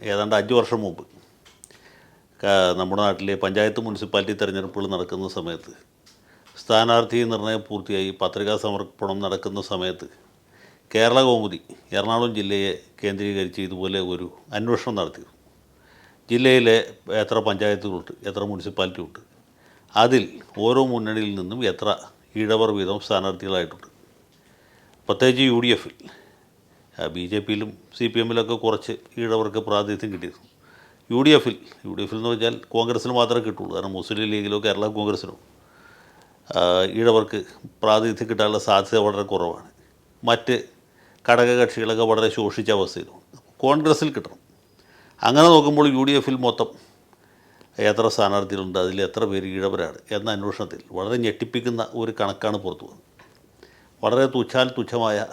ഏതാണ്ട് അഞ്ച് വർഷം മുമ്പ്. നമ്മുടെ നാട്ടിലെ പഞ്ചായത്ത് മുനിസിപ്പാലിറ്റി തിരഞ്ഞെടുപ്പുകൾ നടക്കുന്ന സമയത്ത് സ്ഥാനാർത്ഥി നിർണയം പൂർത്തിയായി പത്രികാ സമർപ്പണം നടക്കുന്ന സമയത്ത് കേരള കൗമുദി എറണാകുളം ജില്ലയെ കേന്ദ്രീകരിച്ച് ഇതുപോലെ ഒരു അന്വേഷണം നടത്തി. ജില്ലയിലെ എത്ര പഞ്ചായത്തുകളുണ്ട് എത്ര മുനിസിപ്പാലിറ്റി ഉണ്ട് അതിൽ ഓരോ മുന്നണിയിൽ നിന്നും എത്ര ഈഴവർ വീതം സ്ഥാനാർത്ഥികളായിട്ടുണ്ട്. പ്രത്യേകിച്ച് യു ഡി എഫിൽ ബി ജെ പിയിലും സി പി എമ്മിലൊക്കെ കുറച്ച് ഈഴവർക്ക് പ്രാതിനിധ്യം കിട്ടിയിരുന്നു യു ഡി എഫിൽ യു ഡി എഫിൽ എന്ന് വെച്ചാൽ കോൺഗ്രസ്സിന് മാത്രമേ കിട്ടുള്ളൂ. കാരണം മുസ്ലിം ലീഗിലോ കേരള കോൺഗ്രസ്സിനോ ഈഴവർക്ക് പ്രാതിനിധ്യം കിട്ടാനുള്ള സാധ്യത വളരെ കുറവാണ്. മറ്റ് ഘടകകക്ഷികളൊക്കെ വളരെ ശോഷിച്ച അവസ്ഥയിലുണ്ട്. കോൺഗ്രസ്സിൽ കിട്ടണം. അങ്ങനെ നോക്കുമ്പോൾ യു ഡി എഫിൽ മൊത്തം എത്ര സ്ഥാനാർത്ഥികളുണ്ട് അതിൽ എത്ര പേര് ഈഴവരാണ് എന്ന അന്വേഷണത്തിൽ വളരെ ഞെട്ടിപ്പിക്കുന്ന ഒരു കണക്കാണ് പുറത്തു വന്നത്. വളരെ തുച്ഛാൽ തുച്ഛമായ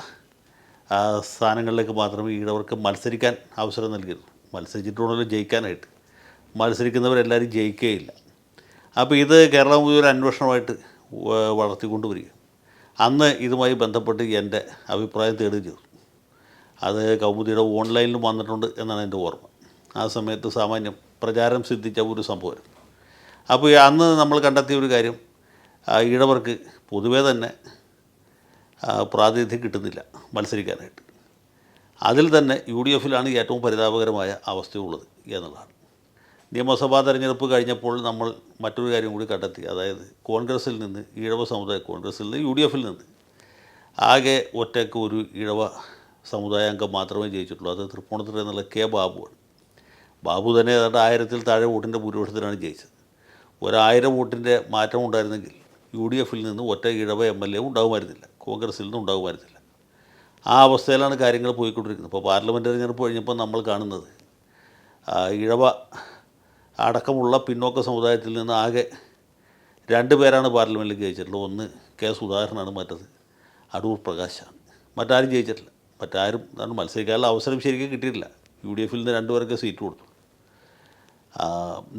സ്ഥാനങ്ങളിലേക്ക് മാത്രമേ ഈഴവർക്ക് മത്സരിക്കാൻ അവസരം നൽകിയിരുന്നു മത്സരിച്ചിട്ടുണ്ടല്ലോ ജയിക്കാനായിട്ട്. മത്സരിക്കുന്നവരെല്ലാവരും ജയിക്കുകയില്ല അപ്പോൾ ഇത് കേരളം ഒരു അന്വേഷണമായിട്ട് വളർത്തിക്കൊണ്ടുവരിക. അന്ന് ഇതുമായി ബന്ധപ്പെട്ട് എന്റെ അഭിപ്രായം തേടുകയും ചെയ്തു. അത് കൗമുദിയുടെ ഓൺലൈനിലും വന്നിട്ടുണ്ട് എന്നാണ് എന്റെ ഓർമ്മ. ആ സമയത്ത് സാമാന്യം പ്രചാരം സിദ്ധിച്ച ഒരു സംഭവം അപ്പോൾ അന്ന് നമ്മൾ കണ്ടെത്തിയ ഒരു കാര്യം ഈഴവർക്ക് പൊതുവേ തന്നെ പ്രാതിനിധ്യം കിട്ടുന്നില്ല മത്സരിക്കാനായിട്ട്. അതിൽ തന്നെ യു ഡി എഫിലാണ് ഏറ്റവും പരിതാപകരമായ അവസ്ഥയുള്ളത് എന്നുള്ളതാണ്. നിയമസഭാ തെരഞ്ഞെടുപ്പ് കഴിഞ്ഞപ്പോൾ നമ്മൾ മറ്റൊരു കാര്യം കൂടി കണ്ടെത്തി. അതായത് കോൺഗ്രസിൽ നിന്ന് ഈഴവ സമുദായ കോൺഗ്രസിൽ നിന്ന് യു ഡി എഫിൽ നിന്ന് ആകെ ഒറ്റയ്ക്ക് ഒരു ഈഴവ സമുദായ അംഗം മാത്രമേ ജയിച്ചിട്ടുള്ളൂ. അത് തൃപ്പൂണിത്തുറ എന്നുള്ള കെ ബാബുവാണ് ബാബു തന്നെ ഏതാണ്ട് ആയിരത്തിൽ താഴെ വോട്ടിന്റെ ഭൂരിപക്ഷത്തിലാണ് ജയിച്ചത്. ഒരായിരം വോട്ടിന്റെ മാറ്റം ഉണ്ടായിരുന്നെങ്കിൽ യു ഡി എഫിൽ നിന്ന് ഒറ്റ ഇഴവ എം എൽ എ ഉണ്ടാകുമായിരുന്നില്ല. കോൺഗ്രസിൽ നിന്ന് ഉണ്ടാകുമായിരുന്നില്ല. ആ അവസ്ഥയിലാണ് കാര്യങ്ങൾ പോയിക്കൊണ്ടിരിക്കുന്നത്. ഇപ്പോൾ പാർലമെന്റ് തിരഞ്ഞെടുപ്പ് കഴിഞ്ഞപ്പോൾ നമ്മൾ കാണുന്നത് ഇഴവ അടക്കമുള്ള പിന്നോക്ക സമുദായത്തിൽ നിന്ന് ആകെ രണ്ട് പേരാണ് പാർലമെന്റിൽ ജയിച്ചിട്ടുള്ളത്. ഒന്ന് കെ സുധാകരനാണ് മറ്റത് അടൂർ പ്രകാശാണ്. മറ്റാരും ജയിച്ചിട്ടില്ല. മറ്റാരും എന്താണ് മത്സരിക്കാനുള്ള അവസരം ശരിക്കും കിട്ടിയിട്ടില്ല. യു ഡി എഫിൽ നിന്ന് രണ്ടുപേർക്ക് സീറ്റ് കൊടുത്തു.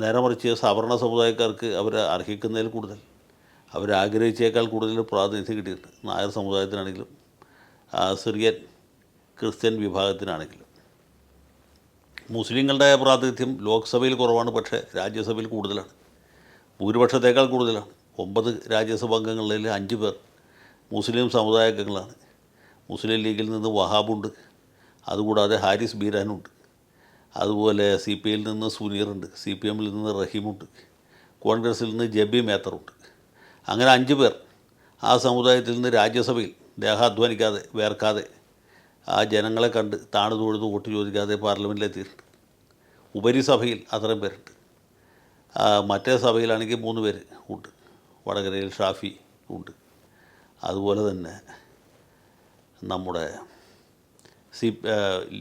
നേരെ മറിച്ച് സവർണ സമുദായക്കാർക്ക് അവർ അർഹിക്കുന്നതിൽ കൂടുതൽ. അവർ ആഗ്രഹിച്ചേക്കാൾ കൂടുതൽ പ്രാതിനിധ്യം കിട്ടിയിട്ടുണ്ട്. നായർ സമുദായത്തിനാണെങ്കിലും സിറിയൻ ക്രിസ്ത്യൻ വിഭാഗത്തിനാണെങ്കിലും. മുസ്ലിങ്ങളുടെ പ്രാതിനിധ്യം ലോക്സഭയിൽ കുറവാണ് പക്ഷേ രാജ്യസഭയിൽ കൂടുതലാണ്. ഭൂരിപക്ഷത്തേക്കാൾ കൂടുതലാണ്. ഒമ്പത് രാജ്യസഭാ അംഗങ്ങളിൽ അഞ്ച് പേർ മുസ്ലിം സമുദായ അംഗങ്ങളാണ്. മുസ്ലിം ലീഗിൽ നിന്ന് വഹാബുണ്ട്. അതുകൂടാതെ ഹാരിസ് ബീരാനുണ്ട്. അതുപോലെ സി പി ഐയിൽ നിന്ന് സുനീറുണ്ട്. സി പി എമ്മിൽ നിന്ന് റഹീമുണ്ട്. കോൺഗ്രസിൽ നിന്ന് ജബി മേത്തറുണ്ട്. അങ്ങനെ അഞ്ച് പേർ ആ സമുദായത്തിൽ നിന്ന് രാജ്യസഭയിൽ ദേഹാധ്വാനിക്കാതെ വേർക്കാതെ ആ ജനങ്ങളെ കണ്ട് താണു തൊഴുത് വോട്ട് ചോദിക്കാതെ പാർലമെന്റിലെത്തിയിട്ടുണ്ട് ഉപരിസഭയിൽ അത്രയും പേരുണ്ട്. മറ്റേ സഭയിലാണെങ്കിൽ മൂന്ന് പേര് ഉണ്ട്. വടകരയിൽ ഷാഫി ഉണ്ട്. അതുപോലെ തന്നെ നമ്മുടെ സി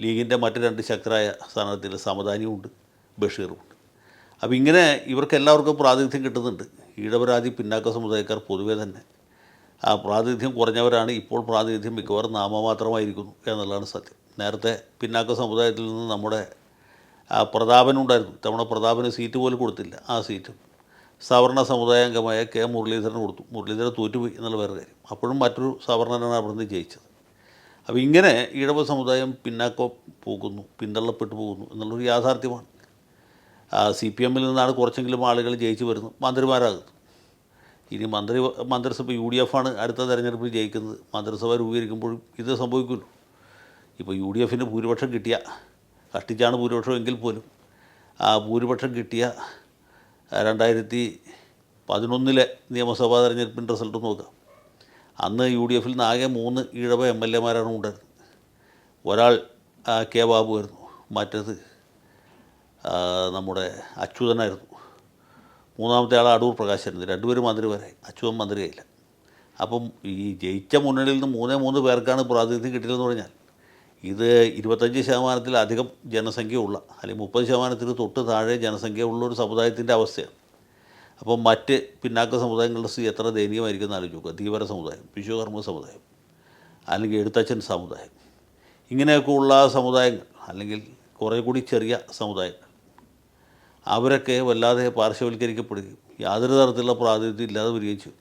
ലീഗിന്റെ മറ്റു രണ്ട് ശക്തരായ ഉണ്ട് ബഷീറും ഉണ്ട്. അപ്പോൾ ഇങ്ങനെ ഇവർക്ക് എല്ലാവർക്കും പ്രാതിനിധ്യം കിട്ടുന്നുണ്ട്. ഈഴവരാതി പിന്നാക്ക സമുദായക്കാർ പൊതുവേ തന്നെ. ആ പ്രാതിനിധ്യം കുറഞ്ഞവരാണ് ഇപ്പോൾ പ്രാതിനിധ്യം മിക്കവാറും നാമമാത്രമായിരിക്കുന്നു എന്നുള്ളതാണ് സത്യം. നേരത്തെ പിന്നാക്ക സമുദായത്തിൽ നിന്ന് നമ്മുടെ ആ പ്രതാപനുണ്ടായിരുന്നു. തവണ പ്രതാപന് സീറ്റ് പോലും കൊടുത്തില്ല ആ സീറ്റും. സവർണ സമുദായ അംഗമായ കെ മുരളീധരൻ കൊടുത്തു. മുരളീധരൻ തോറ്റുപോയി എന്നുള്ള വേറെ കാര്യം. അപ്പോഴും മറ്റൊരു സവർണനാണ് അവിടുന്ന് ജയിച്ചത്. അപ്പോൾ ഇങ്ങനെ ഈഴവ സമുദായം പിന്നാക്കം പോകുന്നു പിന്തള്ളപ്പെട്ടു പോകുന്നു എന്നുള്ളൊരു യാഥാർത്ഥ്യമാണ്. സി പി എമ്മിൽ നിന്നാണ് കുറച്ചെങ്കിലും ആളുകൾ ജയിച്ചു വരുന്നു മന്ത്രിമാരാകുന്നു. ഇനി മന്ത്രി മന്ത്രിസഭ യു ഡി എഫാണ് അടുത്ത തെരഞ്ഞെടുപ്പിൽ ജയിക്കുന്നത്. മന്ത്രിസഭ രൂപീകരിക്കുമ്പോഴും ഇത് സംഭവിക്കുമല്ലോ. ഇപ്പോൾ യു ഡി എഫിന് ഭൂരിപക്ഷം കിട്ടിയ കഷ്ടിച്ചാണ് ഭൂരിപക്ഷം എങ്കിൽ പോലും ആ ഭൂരിപക്ഷം കിട്ടിയ രണ്ടായിരത്തി പതിനൊന്നിലെ നിയമസഭാ തെരഞ്ഞെടുപ്പിന്റെ റിസൾട്ട് നോക്കാം. അന്ന് യു ഡി എഫിൽ നിന്ന് ആകെ മൂന്ന് ഈഴവ എം എൽ എമാരാണ് ഉണ്ടായിരുന്നത്. ഒരാൾ കെ ബാബുവായിരുന്നു മറ്റേത് ആ, നമ്മുടെ അച്യുതനായിരുന്നു മൂന്നാമത്തെ ആൾ അടൂർ പ്രകാശായിരുന്നു. രണ്ടുപേരും മന്ത്രി വരെ അച്യുതൻ മന്ത്രിയായില്ല. അപ്പം ഈ ജയിച്ച മുന്നണിയിൽ നിന്ന് മൂന്നേ മൂന്ന് പേർക്കാണ് പ്രാതിനിധ്യം കിട്ടിയതെന്ന് പറഞ്ഞാൽ ഇത് ഇരുപത്തഞ്ച് ശതമാനത്തിലധികം ജനസംഖ്യയുള്ള അല്ലെങ്കിൽ മുപ്പത് ശതമാനത്തിന് തൊട്ട് താഴെ ജനസംഖ്യയുള്ള ഒരു സമുദായത്തിന്റെ അവസ്ഥയാണ്. അപ്പം മറ്റ് പിന്നാക്ക സമുദായങ്ങളുടെ സ്ഥിതി എത്ര ദയനീയമായിരിക്കും എന്ന് ആലോചിക്കുക ധീവര സമുദായം വിശ്വകർമ്മ സമുദായം അല്ലെങ്കിൽ എഴുത്തച്ഛൻ സമുദായം. ഇങ്ങനെയൊക്കെ ഉള്ള സമുദായങ്ങൾ അല്ലെങ്കിൽ കുറേ കൂടി ചെറിയ സമുദായങ്ങൾ അവരൊക്കെ വല്ലാതെ പാർശ്വവൽക്കരിക്കപ്പെടുകയും യാതൊരു തരത്തിലുള്ള പ്രാതിനിധ്യം ഇല്ലാതെ വരികയും ചെയ്യും